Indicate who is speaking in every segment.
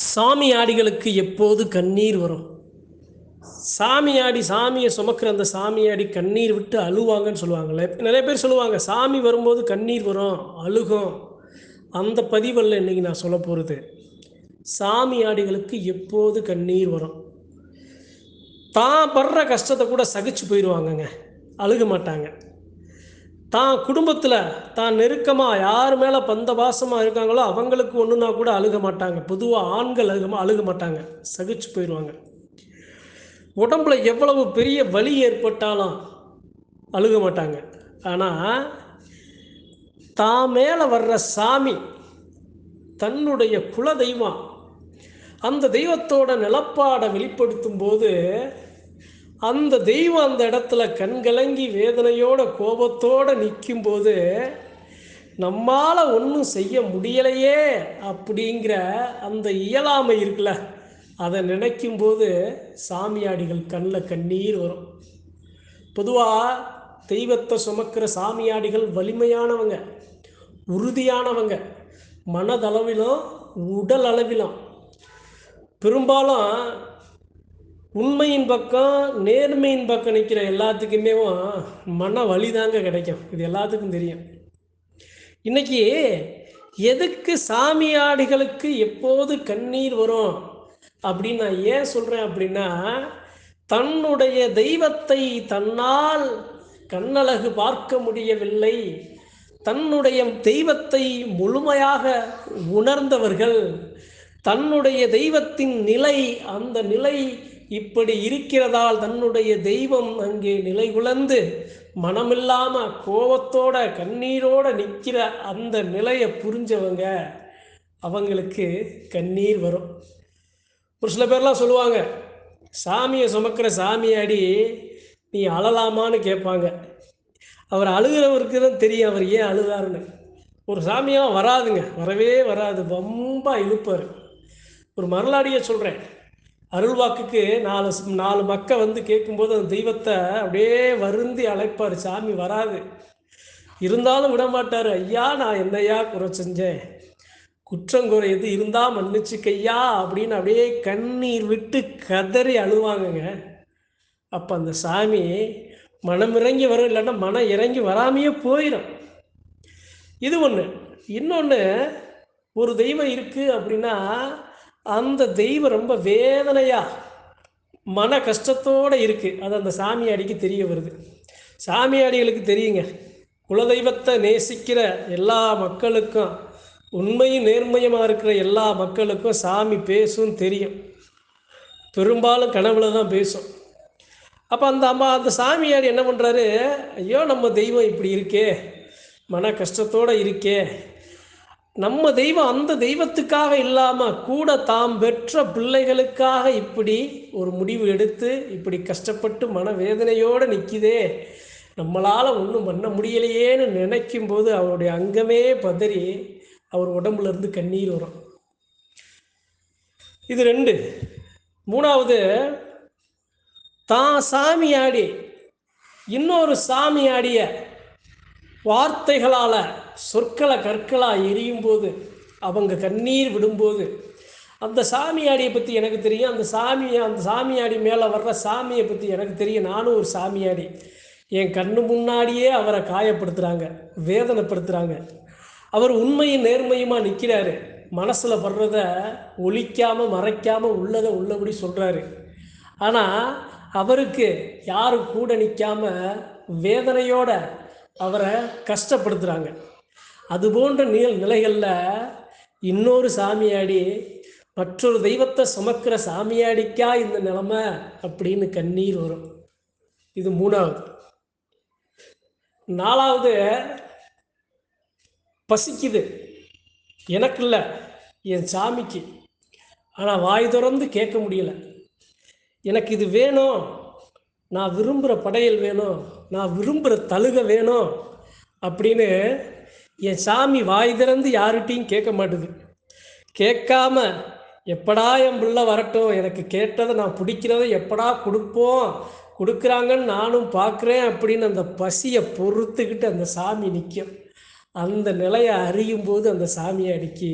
Speaker 1: சாமியாடிகளுக்கு எப்போது கண்ணீர் வரும்? சாமியாடி சாமியை சுமக்கிற அந்த சாமியாடி கண்ணீர் விட்டு அழுவாங்கன்னு சொல்லுவாங்களே நிறைய பேர் சொல்லுவாங்க சாமி வரும்போது கண்ணீர் வரும் அழுகும். அந்த பதிவல்ல இன்னைக்கு நான் சொல்ல போகிறது சாமியாடிகளுக்கு எப்போது கண்ணீர் வரும்? தான் படுற கஷ்டத்தை கூட சகிச்சு போயிடுவாங்கங்க அழுக மாட்டாங்க. தான் குடும்பத்தில் தான் நெருக்கமாக யார் மேலே பந்த பாசமாக இருக்காங்களோ அவங்களுக்கு ஒன்றுனா கூட அழுக மாட்டாங்க. பொதுவாக ஆண்கள் அழுக அழுக மாட்டாங்க. சகிச்சு போயிடுவாங்க உடம்புல எவ்வளவு பெரிய வலி ஏற்பட்டாலும் அழுக மாட்டாங்க. ஆனால் தான் மேலே வர்ற சாமி தன்னுடைய குல தெய்வம் அந்த தெய்வத்தோட நிலப்பாடை வெளிப்படுத்தும் போது அந்த தெய்வம் அந்த இடத்துல கண்கலங்கி வேதனையோட கோபத்தோடு நிற்கும்போது நம்மால் ஒன்றும் செய்ய முடியலையே அப்படிங்கிற அந்த இயலாமை இருக்குல்ல அதை நினைக்கும்போது சாமியாடிகள் கண்ணில் கண்ணீர் வரும். பொதுவாக தெய்வத்தை சுமக்கிற சாமியாடிகள் வலிமையானவங்க உறுதியானவங்க மனதளவிலும் உடல் அளவிலும் பெரும்பாலும் உண்மையின் பக்கம் நேர்மையின் பக்கம் நிற்கிற எல்லாத்துக்குமே மன வலி தாங்க கிடைக்கும். இது எல்லாத்துக்கும் தெரியும். இன்னைக்கு எதுக்கு சாமியாடிகளுக்கு எப்போது கண்ணீர் வரும்? அப்படின்னு நான் ஏன் சொல்கிறேன் அப்படின்னா தன்னுடைய தெய்வத்தை தன்னால் கண்ணழகு பார்க்க முடியவில்லை. தன்னுடைய தெய்வத்தை முழுமையாக உணர்ந்தவர்கள் தன்னுடைய தெய்வத்தின் நிலை அந்த நிலை இப்படி இருக்கிறதால் தன்னுடைய தெய்வம் அங்கே நிலைகுலந்து மனமில்லாம கோபத்தோட கண்ணீரோட நிற்கிற அந்த நிலையை புரிஞ்சவங்க அவங்களுக்கு கண்ணீர் வரும். ஒரு சில பேர்லாம் சொல்லுவாங்க சாமியை சுமக்கிற சாமியாடி நீ அழலாமான்னு கேட்பாங்க. அவர் அழுகிறவருக்கு தான் தெரியும் அவர் ஏன் அழுதாருன்னு. ஒரு சாமியாக வராதுங்க வரவே வராது. ரொம்ப இழுப்பார். ஒரு மரலாடியை சொல்கிறேன் அருள்வாக்குக்கு நாலு நாலு மக்கள் வந்து கேட்கும்போது அந்த தெய்வத்தை அப்படியே வருந்தி அழைப்பார். சாமி வராது. இருந்தாலும் விட மாட்டார் ஐயா நான் என்னையா குறை செஞ்சேன்? குற்றம் குறை எது இருந்தால் மன்னிச்சுக்கையா? அப்படின்னு அப்படியே கண்ணீர் விட்டு கதறி அழுவாங்கங்க. அப்போ அந்த சாமி மனம் இறங்கி வரும். இல்லைன்னா மனம் இறங்கி வராமையே போயிடும் இது ஒன்று இன்னொன்று ஒரு தெய்வம் இருக்குது அப்படின்னா அந்த தெய்வம் ரொம்ப வேதனையாக மன கஷ்டத்தோடு இருக்குது அது அந்த சாமியாடிக்கு தெரிய வருது. சாமியாடிகளுக்கு தெரியுங்க. குலதெய்வத்தை நேசிக்கிற எல்லா மக்களுக்கும் உண்மையும் நேர்மையுமாக இருக்கிற எல்லா மக்களுக்கும் சாமி பேசும் தெரியும். பெரும்பாலும் கனவுல தான் பேசும். அப்போ அந்த அம்மா அந்த சாமியார் என்ன பண்ணுறாரு ஐயோ நம்ம தெய்வம் இப்படி இருக்கே. மன கஷ்டத்தோடு இருக்கே. நம்ம தெய்வம் அந்த தெய்வத்துக்காக இல்லாமல் கூட தாம் பெற்ற பிள்ளைகளுக்காக இப்படி ஒரு முடிவு எடுத்து இப்படி கஷ்டப்பட்டு மனவேதனையோடு நிற்கிதே நம்மளால் ஒன்றும் பண்ண முடியலையேன்னு நினைக்கும் போது அவருடைய அங்கமே பதறி அவர் உடம்புலேருந்து கண்ணீர் வரும். இது ரெண்டு. மூணாவது தான் சாமியாடி இன்னொரு சாமியாடிய வார்த்தைகளால் சொற்களை கற்களாக எரியும் போது அவங்க கண்ணீர் விடும்போது அந்த சாமியாடியை பற்றி எனக்கு தெரியும். அந்த சாமி அந்த சாமியாடி மேலே வர்ற சாமியை பற்றி எனக்கு தெரியும். நானும் ஒரு சாமியாடி. என் கண்ணு முன்னாடியே அவரை காயப்படுத்துகிறாங்க வேதனைப்படுத்துகிறாங்க அவர் உண்மையும் நேர்மையுமா நிற்கிறாரு மனசில் படுறத ஒழிக்காமல் மறைக்காமல் உள்ளதை உள்ளபடி சொல்கிறாரு ஆனால் அவருக்கு யாரும் கூட நிற்காம வேதனையோட அவரை கஷ்டப்படுத்துகிறாங்க அது போன்ற நிகழ் நிலைகளில் இன்னொரு சாமியாடி மற்றொரு தெய்வத்தை சுமக்கிற சாமியாடிக்கா இந்த நிலமை அப்படின்னு கண்ணீர் வரும். இது மூணாவது. நாலாவது பசிக்குது. எனக்கு இல்லை என் சாமிக்கு. ஆனால் வாய் திறந்து கேட்க முடியல. எனக்கு இது வேணும். நான் விரும்புகிற படையல் வேணும். நான் விரும்புகிற தழுக வேணும் அப்படின்னு என் சாமி வாய் திறந்து யார்கிட்டையும் கேட்க மாட்டுது. கேட்காம எப்படா என் பிள்ளை வரட்டும்? எனக்கு கேட்டதை நான் பிடிக்கிறத எப்படா கொடுப்போம்? கொடுக்குறாங்கன்னு நானும் பார்க்குறேன் அப்படின்னு அந்த பசியை பொறுத்துக்கிட்டு அந்த சாமி நிற்கும். அந்த நிலையை அறியும் போது அந்த சாமியை அடிக்கி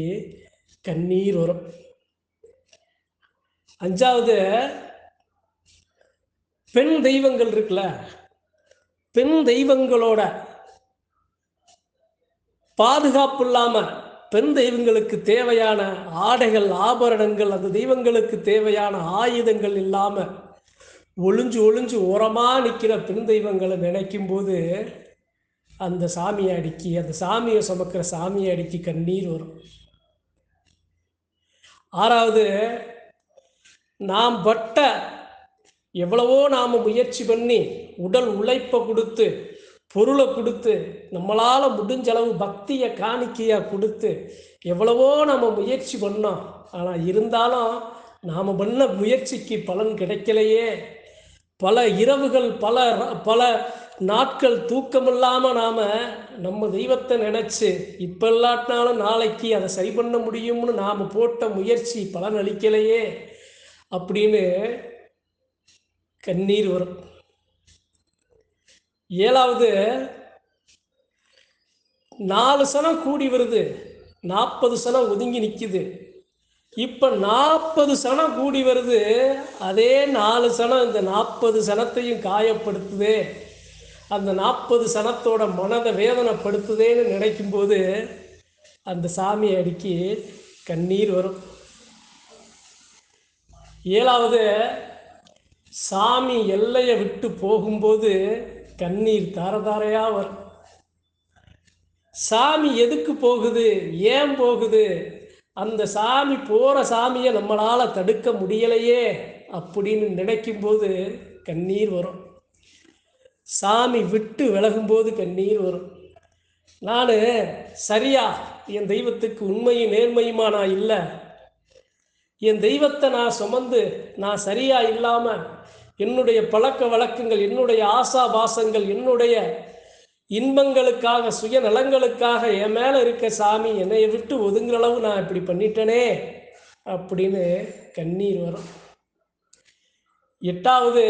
Speaker 1: கண்ணீர் வரும். அஞ்சாவது பெண் தெய்வங்கள் இருக்குல்ல பெண் தெய்வங்களோட பாதுகாப்பு இல்லாம பெண் தெய்வங்களுக்கு தேவையான ஆடைகள் ஆபரணங்கள் அந்த தெய்வங்களுக்கு தேவையான ஆயுதங்கள் இல்லாம ஒளிஞ்சு ஒளிஞ்சு ஓரமா நிற்கிற பெண் தெய்வங்களை நினைக்கும் போது அந்த சாமியை அடுக்கி அந்த சாமியை சுமக்கிற சாமியை அடுக்கி கண்ணீர் வரும். ஆறாவது நாம் பட்ட எவ்வளவோ நாம் முயற்சி பண்ணி உடல் உழைப்பை கொடுத்து பொருளை கொடுத்து நம்மளால் முடிஞ்ச அளவு பக்தியை காணிக்கையாக கொடுத்து எவ்வளவோ நம்ம முயற்சி பண்ணோம். ஆனால் இருந்தாலும் நாம் பண்ண முயற்சிக்கு பலன் கிடைக்கலையே. பல இரவுகள் பல ர- பல நாட்கள் தூக்கமில்லாமல் நாம் நம்ம தெய்வத்தை நினச்சி இப்போ இல்லாட்டினாலும் நாளைக்கு அதை சரி பண்ண முடியும்னு நாம் போட்ட முயற்சி பலன் அளிக்கலையே அப்படின்னு கண்ணீர் வரும். ஏழாவது நாலு சனம் கூடி வருது நாற்பது சனம் ஒதுங்கி நிற்குது இப்போ நாற்பது சனம் கூடி வருது அதே நாலு சனம் இந்த நாற்பது சனத்தையும் காயப்படுத்துதே. அந்த நாற்பது சனத்தோட மனதை வேதனைப்படுத்துதேன்னு நினைக்கும்போது அந்த சாமி அடிக்கி கண்ணீர் வரும். ஏழாவது சாமி எல்லையை விட்டு போகும்போது கண்ணீர் தாரதாரையா வரும். சாமி எதுக்கு போகுது? ஏன் போகுது? அந்த சாமி போகிற சாமியை நம்மளால் தடுக்க முடியலையே அப்படின்னு நினைக்கும்போது கண்ணீர் வரும். சாமி விட்டு விலகும்போது கண்ணீர் வரும். நான் சரியா என் தெய்வத்துக்கு உண்மையும் நேர்மையுமா நான் இல்லை. என் தெய்வத்தை நான் சுமந்து நான் சரியா இல்லாமல் என்னுடைய பழக்க வழக்கங்கள் என்னுடைய ஆசாபாசங்கள் என்னுடைய இன்பங்களுக்காக சுயநலங்களுக்காக என் மேலே இருக்க சாமி என்னை விட்டு ஒதுங்குற அளவு நான் இப்படி பண்ணிட்டேனே அப்படின்னு கண்ணீர் வரும். எட்டாவது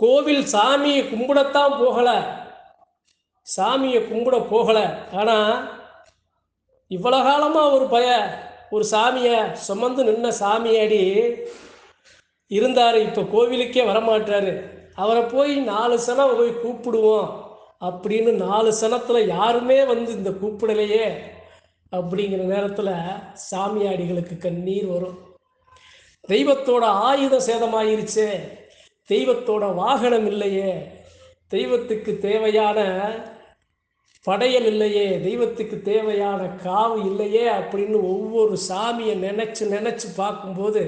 Speaker 1: கோவில் சாமியை கும்பிடத்தான் போகலை. சாமியை கும்பிட போகலை. ஆனால் இவ்வளோ காலமாக ஒரு பய ஒரு சாமியை சுமந்து நின்ன சாமியாடி இருந்தார் இப்போ கோவிலுக்கே வரமாட்டாரு. அவரை போய் நாலு சனம் போய் கூப்பிடுவோம் அப்படின்னு நாலு சனத்தில் யாருமே வந்து இந்த கூப்பிடலையே அப்படிங்கிற நேரத்தில் சாமியாடிகளுக்கு கண்ணீர் வரும். தெய்வத்தோட ஆயுதம் சேதமாயிருச்சு தெய்வத்தோட வாகனம் இல்லையே தெய்வத்துக்கு தேவையான படையல் இல்லையே தெய்வத்துக்கு தேவையான காவு இல்லையே அப்படின்னு ஒவ்வொரு சாமியை நினச்சி நினச்சி பார்க்கும்போது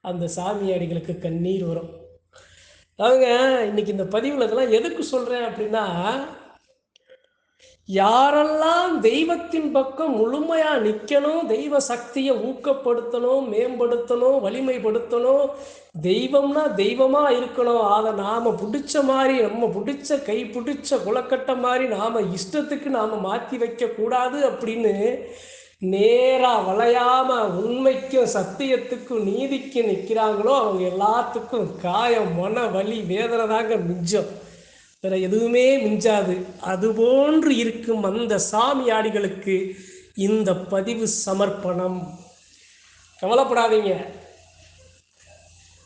Speaker 1: அந்த சாமியாடிகளுக்கு கண்ணீர் வரும். அவங்க இன்னைக்கு இந்த பதிவில் இதெல்லாம் எதுக்கு சொல்கிறேன் அப்படின்னா யாரெல்லாம் தெய்வத்தின் பக்கம் முழுமையாக நிற்கணும் தெய்வ சக்தியை ஊக்கப்படுத்தணும் மேம்படுத்தணும் வலிமைப்படுத்தணும் தெய்வம்னா தெய்வமாக இருக்கணும். அதை நாம் பிடிச்ச மாதிரி நம்ம பிடிச்ச கை பிடிச்ச குலக்கட்டை மாதிரி நாம் இஷ்டத்துக்கு நாம் மாற்றி வைக்கக்கூடாது அப்படின்னு நேராக வளையாமல் உண்மைக்கும் சத்தியத்துக்கும் நீதிக்கும் நிற்கிறாங்களோ அவங்க எல்லாத்துக்கும் காயம் மன வலி வேதனை தாங்க மிஞ்சம். வேற எதுவுமே மிஞ்சாது. அதுபோன்று இருக்கும் அந்த சாமியாடிகளுக்கு இந்த பதிவு சமர்ப்பணம். கவலைப்படாதீங்க.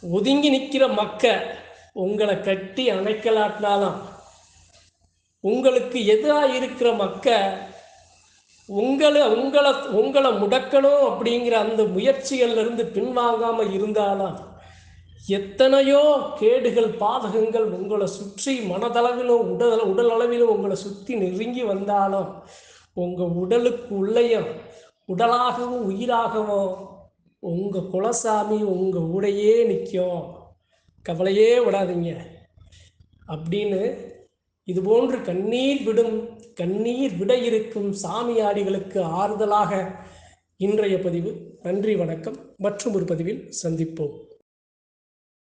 Speaker 1: ஒதுங்கி நிற்கிற மக்க உங்களை கட்டி அணைக்கலாட்டினாலும். உங்களுக்கு எதிராக இருக்கிற மக்க உங்களை உங்களை உங்களை முடக்கணும் அப்படிங்கிற அந்த முயற்சிகள்லேருந்து பின்வாங்காமல் இருந்தாலும். எத்தனையோ கேடுகள் பாதகங்கள் உங்களை சுற்றி மனதளவிலும் உடல் உடல் அளவிலும் உங்களை சுற்றி நெருங்கி வந்தாலும் உங்கள் உடலுக்கு உள்ளேயும் உடலாகவும் உயிராகவும் உங்கள் குலசாமி உங்கள் உடையே நிற்கும். கவலையே விடாதீங்க. அப்படின்னு இது போன்று கண்ணீர் விடும் கண்ணீர் விட இருக்கும் சாமியாடிகளுக்கு ஆறுதலாக இன்றைய பதிவு. நன்றி வணக்கம். மற்றும் ஒரு பதிவில் சந்திப்போம்.